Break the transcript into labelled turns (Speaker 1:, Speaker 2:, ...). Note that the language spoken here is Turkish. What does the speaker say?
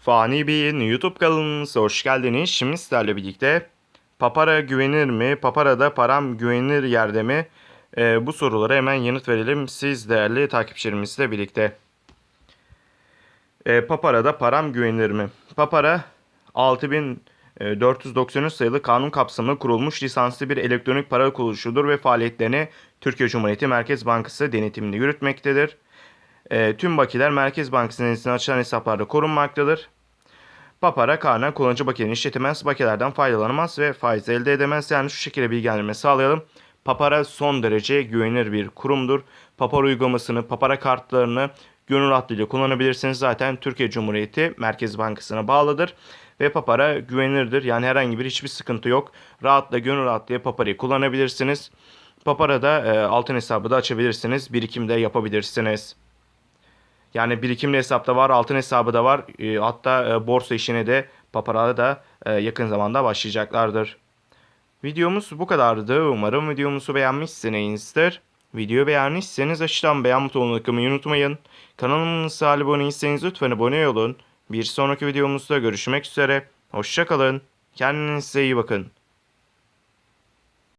Speaker 1: Fani Bey'in YouTube kanalımıza hoş geldiniz. Şimdi sizlerle birlikte Papara güvenir mi? Papara'da param güvenilir yerde mi? Ee, bu sorulara hemen yanıt verelim. Siz değerli takipçilerimizle birlikte. Ee, Papara'da param güvenilir mi? Papara 6493 sayılı kanun kapsamında kurulmuş lisanslı bir elektronik para kuruluşudur ve faaliyetlerini Türkiye Cumhuriyeti Merkez Bankası denetiminde yürütmektedir. E, tüm bakiler Merkez Bankası'nın izniyle açılan hesaplarda korunmaktadır. Papara karnen kullanıcı bakiyenin işletemez, bakiyelerden faydalanamaz ve faiz elde edemez. Yani şu şekilde bilgilendirme sağlayalım. Papara son derece güvenilir bir kurumdur. Papara uygulamasını, Papara kartlarını gönül rahatlığıyla kullanabilirsiniz. Zaten Türkiye Cumhuriyeti Merkez Bankası'na bağlıdır. Ve Papara güvenilirdir. Yani herhangi bir hiçbir sıkıntı yok. Rahatla gönül rahatlığıyla Papara'yı kullanabilirsiniz. Papara'da e, altın hesabı da açabilirsiniz. Birikim de yapabilirsiniz. Yani birikimli hesapta var, altın hesabı da var. E, hatta e, borsa işine de Papara'da da e, yakın zamanda başlayacaklardır. Videomuz bu kadardı. Umarım videomuzu beğenmişsinizdir. Videoyu beğenmişseniz aşağıdan beğen butonuna tıklamayı unutmayın. Kanalımıza abone değilseniz lütfen abone olun. Bir sonraki videomuzda görüşmek üzere. Hoşçakalın. Kendinize iyi bakın.